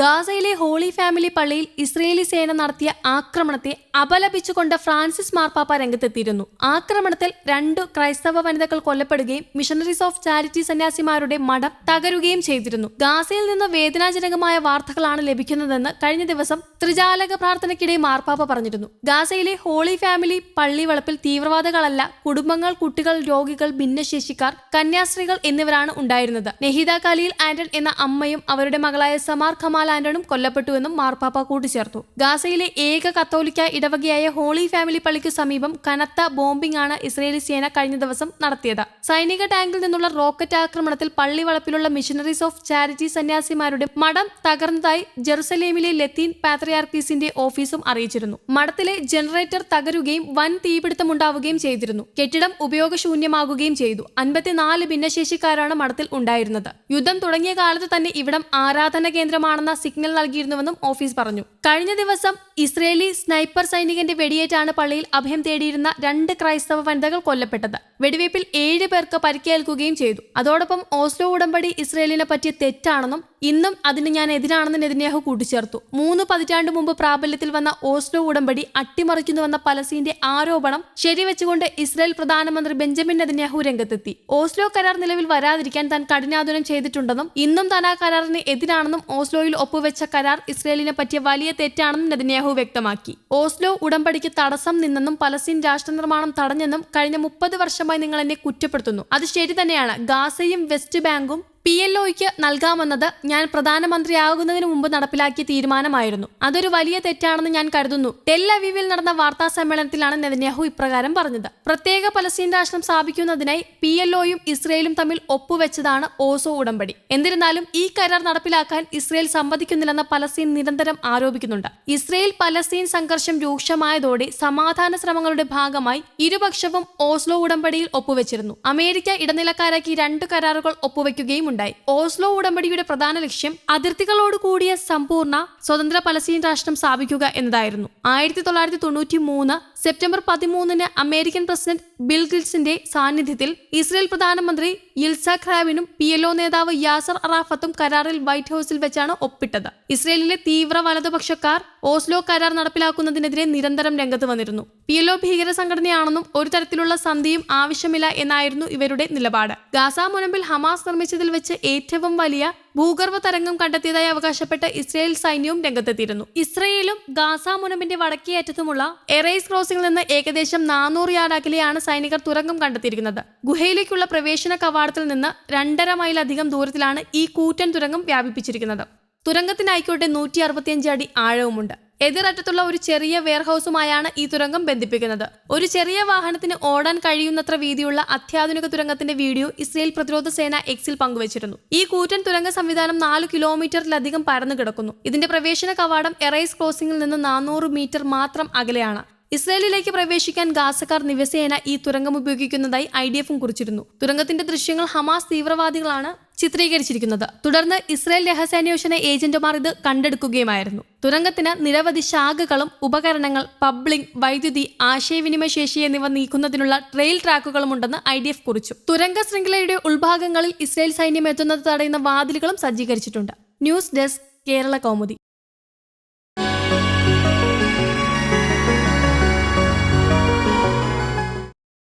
ഗാസയിലെ holy family പള്ളിയിൽ Israeli സേന നടത്തിയ ആക്രമണത്തെ അപലപിച്ചുകൊണ്ട് ഫ്രാൻസിസ് മാർപ്പാപ്പ രംഗത്തെത്തിയിരുന്നു. ആക്രമണത്തിൽ രണ്ടു ക്രൈസ്തവ വനിതകൾ കൊല്ലപ്പെടുകയും മിഷണറീസ് ഓഫ് ചാരിറ്റി സന്യാസിമാരുടെ മഠം തകരുകയും ചെയ്തിരുന്നു. ഗാസയിൽ നിന്ന് വേദനാജനകമായ വാർത്തകളാണ് ലഭിക്കുന്നതെന്ന് കഴിഞ്ഞ ദിവസം ത്രിജാലക പ്രാർത്ഥനയ്ക്കിടെ മാർപ്പാപ്പ പറഞ്ഞിരുന്നു. ഗാസയിലെ ഹോളി ഫാമിലി പള്ളി വളപ്പിൽ തീവ്രവാദികളല്ല കുടുംബങ്ങൾ കുട്ടികൾ രോഗികൾ ഭിന്നശേഷിക്കാർ കന്യാസ്ത്രീകൾ എന്നിവരാണ് ഉണ്ടായിരുന്നത്. നെഹിദ കലീൽ ആന്റൺ എന്ന അമ്മയും അവരുടെ മകളായ സമാർ ഖമാൽ ആന്റണും കൊല്ലപ്പെട്ടുവെന്നും മാർപ്പാപ്പ കൂട്ടിച്ചേർത്തു. ഗാസയിലെ ഏക കത്തോലിക്ക ഇടവകയായ ഹോളി ഫാമിലി പള്ളിക്കു സമീപം കനത്ത ബോംബിംഗ് ആണ് ഇസ്രയേലി സേന കഴിഞ്ഞ ദിവസം നടത്തിയത്. സൈനിക ടാങ്കിൽ നിന്നുള്ള റോക്കറ്റ് ആക്രമണത്തിൽ പള്ളി വളപ്പിലുള്ള മിഷനറീസ് ഓഫ് ചാരിറ്റി സന്യാസിമാരുടെ മഠം തകർന്നതായി ജെറുസലേമിലെ ലത്തീൻ പാത്രിയാർക്കീസിന്റെ ഓഫീസും അറിയിച്ചിരുന്നു. മഠത്തിലെ ജനറേറ്റർ തകരുകയും വൻ തീപിടുത്തമുണ്ടാവുകയും ചെയ്തിരുന്നു. കെട്ടിടം ഉപയോഗശൂന്യമാകുകയും ചെയ്തു. അൻപത്തിനാല് ഭിന്നശേഷിക്കാരാണ് മഠത്തിൽ ഉണ്ടായിരുന്നത്. യുദ്ധം തുടങ്ങിയ കാലത്ത് തന്നെ ഇവിടം ആരാധന കേന്ദ്രമാണെന്ന സിഗ്നൽ നൽകിയിരുന്നുവെന്നും ഓഫീസ് പറഞ്ഞു. കഴിഞ്ഞ ദിവസം ഇസ്രയേലി സ്നൈപ്പർ സൈനികന്റെ വെടിയേറ്റാണ് പള്ളിയിൽ അഭയം തേടിയിരുന്ന രണ്ട് ക്രൈസ്തവ വനിതകൾ കൊല്ലപ്പെട്ടത്. വെടിവയ്പിൽ ഏഴ് പേർക്ക് പരിക്കേൽക്കുകയും ചെയ്തു. അതോടൊപ്പം ഓസ്ലോ ഉടമ്പടി ഇസ്രയേലിനെ പറ്റിയ തെറ്റാണെന്നും ഇന്നും അതിന് ഞാൻ എതിരാണെന്ന് നെതിന്യാഹു കൂട്ടിച്ചേർത്തു. മൂന്ന് പതിറ്റാണ്ട് മുമ്പ് പ്രാബല്യത്തിൽ വന്ന ഓസ്ലോ ഉടമ്പടി അട്ടിമറിക്കുന്നുവെന്ന പലസ്തീന്റെ ആരോപണം ശരിവെച്ചുകൊണ്ട് ഇസ്രായേൽ പ്രധാനമന്ത്രി ബെഞ്ചമിൻ നെതിന്യാഹു രംഗത്തെത്തി. ഓസ്ലോ കരാർ നിലവിൽ വരാതിരിക്കാൻ താൻ കഠിനാധുനം ചെയ്തിട്ടുണ്ടെന്നും ഇന്നും താൻ ആ കരാറിന് എതിരാണെന്നും ഓസ്ലോയിൽ ഒപ്പുവെച്ച കരാർ ഇസ്രയേലിനെ പറ്റിയ വലിയ തെറ്റാണെന്നും നെതിന്യാഹു വ്യക്തമാക്കി. ഓസ്ലോ ഉടമ്പടിക്ക് തടസ്സം നിന്നെന്നും പലസ്തീൻ രാഷ്ട്രനിർമ്മാണം തടഞ്ഞെന്നും കഴിഞ്ഞ മുപ്പത് വർഷമായി നിങ്ങൾ എന്നെ കുറ്റപ്പെടുത്തുന്നു. അത് ശരി തന്നെയാണ്. ഗാസയും വെസ്റ്റ് ബാങ്കും എൽ ഒയ്ക്ക് നൽകാമെന്നത് ഞാൻ പ്രധാനമന്ത്രിയാകുന്നതിന് മുമ്പ് നടപ്പിലാക്കിയ തീരുമാനമായിരുന്നു. അതൊരു വലിയ തെറ്റാണെന്ന് ഞാൻ കരുതുന്നു. ടെൽ അവീവിൽ നടന്ന വാർത്താ സമ്മേളനത്തിലാണ് നെതന്യാഹു ഇപ്രകാരം പറഞ്ഞത്. പ്രത്യേക പലസ്തീൻ രാഷ്ട്രം സ്ഥാപിക്കുന്നതിനായി പി എൽ ഒയും ഇസ്രയേലും തമ്മിൽ ഒപ്പുവെച്ചതാണ് ഓസോ ഉടമ്പടി. എന്നിരുന്നാലും ഈ കരാർ നടപ്പിലാക്കാൻ ഇസ്രയേൽ സമ്മതിക്കുന്നില്ലെന്ന് പലസ്തീൻ നിരന്തരം ആരോപിക്കുന്നുണ്ട്. ഇസ്രയേൽ പലസ്തീൻ സംഘർഷം രൂക്ഷമായതോടെ സമാധാന ശ്രമങ്ങളുടെ ഭാഗമായി ഇരുപക്ഷവും ഓസ്ലോ ഉടമ്പടിയിൽ ഒപ്പുവെച്ചിരുന്നു. അമേരിക്ക ഇടനിലക്കാരാക്കി രണ്ട് കരാറുകൾ ഒപ്പുവെക്കുകയും ഉണ്ടായി. ഓസ്ലോ ഉടമ്പടിയുടെ പ്രധാന ലക്ഷ്യം അതിർത്തികളോട് കൂടിയ സമ്പൂർണ സ്വതന്ത്ര പലസ്തീൻ രാഷ്ട്രം സ്ഥാപിക്കുക എന്നതായിരുന്നു. ആയിരത്തി തൊള്ളായിരത്തി തൊണ്ണൂറ്റി മൂന്ന് സെപ്റ്റംബർ പതിമൂന്നിന് അമേരിക്കൻ പ്രസിഡന്റ് ബിൽ ഗിൽസിന്റെ സാന്നിധ്യത്തിൽ ഇസ്രയേൽ പ്രധാനമന്ത്രി യിൽസാഖ് റാബിനും പി എൽ ഒ നേതാവ് യാസർ അറാഫത്തും കരാറിൽ വൈറ്റ് ഹൌസിൽ വെച്ചാണ് ഒപ്പിട്ടത്. ഇസ്രയേലിലെ തീവ്ര വലതുപക്ഷക്കാർ ഓസ്ലോ കരാർ നടപ്പിലാക്കുന്നതിനെതിരെ നിരന്തരം രംഗത്ത് വന്നിരുന്നു. പി എൽ ഒ ഭീകര സംഘടനയാണെന്നും ഒരു തരത്തിലുള്ള സന്ധിയും ആവശ്യമില്ല എന്നായിരുന്നു ഇവരുടെ നിലപാട്. ഗാസ മുനമ്പിൽ ഹമാസ് നിർമ്മിച്ചതിൽ വെച്ച് ഏറ്റവും വലിയ ഭൂഗർഭ തരംഗം കണ്ടെത്തിയതായി അവകാശപ്പെട്ട ഇസ്രയേൽ സൈന്യവും രംഗത്തെത്തിയിരുന്നു. ഇസ്രയേലും ഗാസ മുനമ്പിന്റെ വടക്കേ അറ്റത്തുമുള്ള എറൈസ് ക്രോസിംഗിൽ നിന്ന് ഏകദേശം നാനൂറ് യാർഡ് അകലെയാണ് സൈനികർ തുരങ്കം കണ്ടെത്തിയിരിക്കുന്നത്. ഗുഹയിലേക്കുള്ള പ്രവേശന കവാടത്തിൽ നിന്ന് രണ്ടര മൈലധികം ദൂരത്തിലാണ് ഈ കൂറ്റൻ തുരങ്കം വ്യാപിപ്പിച്ചിരിക്കുന്നത്. തുരങ്കത്തിനായിക്കോട്ടെ നൂറ്റി അറുപത്തിയഞ്ച് അടി ആഴവുമുണ്ട്. എതിരറ്റത്തുള്ള ഒരു ചെറിയ വെയർഹൌസുമായാണ് ഈ തുരങ്കം ബന്ധിപ്പിക്കുന്നത്. ഒരു ചെറിയ വാഹനത്തിന് ഓടാൻ കഴിയുന്നത്ര വീതിയുള്ള അത്യാധുനിക തുരങ്കത്തിന്റെ വീഡിയോ ഇസ്രയേൽ പ്രതിരോധ സേന എക്സിൽ പങ്കുവച്ചിരുന്നു. ഈ കൂറ്റൻ തുരങ്ക സംവിധാനം നാല് കിലോമീറ്ററിലധികം പരന്നു കിടക്കുന്നു ഇതിന്റെ പ്രവേശന കവാടം എറൈസ് ക്രോസിംഗിൽ നിന്ന് നാനൂറ് മീറ്റർ മാത്രം അകലെയാണ്. ഇസ്രയേലിലേക്ക് പ്രവേശിക്കാൻ ഗാസക്കാർ നിവസേന ഈ തുരങ്കം ഉപയോഗിക്കുന്നതായി ഐ ഡി എഫും കുറിച്ചിരുന്നു. തുരങ്കത്തിന്റെ ദൃശ്യങ്ങൾ ഹമാസ് തീവ്രവാദികളാണ് ചിത്രീകരിച്ചിരിക്കുന്നത്. തുടർന്ന് ഇസ്രയേൽ രഹസ്യാന്വേഷണ ഏജന്റുമാർ ഇത് കണ്ടെടുക്കുകയുമായിരുന്നു. തുരങ്കത്തിന് നിരവധി ശാഖകളും ഉപകരണങ്ങൾ പബ്ലിംഗ് വൈദ്യുതി ആശയവിനിമയ ശേഷി എന്നിവ നീക്കുന്നതിനുള്ള ട്രെയിൽ ട്രാക്കുകളും ഉണ്ടെന്ന് ഐ ഡി എഫ് കുറിച്ചു. തുരങ്ക ശൃംഖലയുടെ ഉൾഭാഗങ്ങളിൽ ഇസ്രയേൽ സൈന്യം എത്തുന്നത് തടയുന്ന വാതിലുകളും സജ്ജീകരിച്ചിട്ടുണ്ട്. News desk Kerala Kaumudi.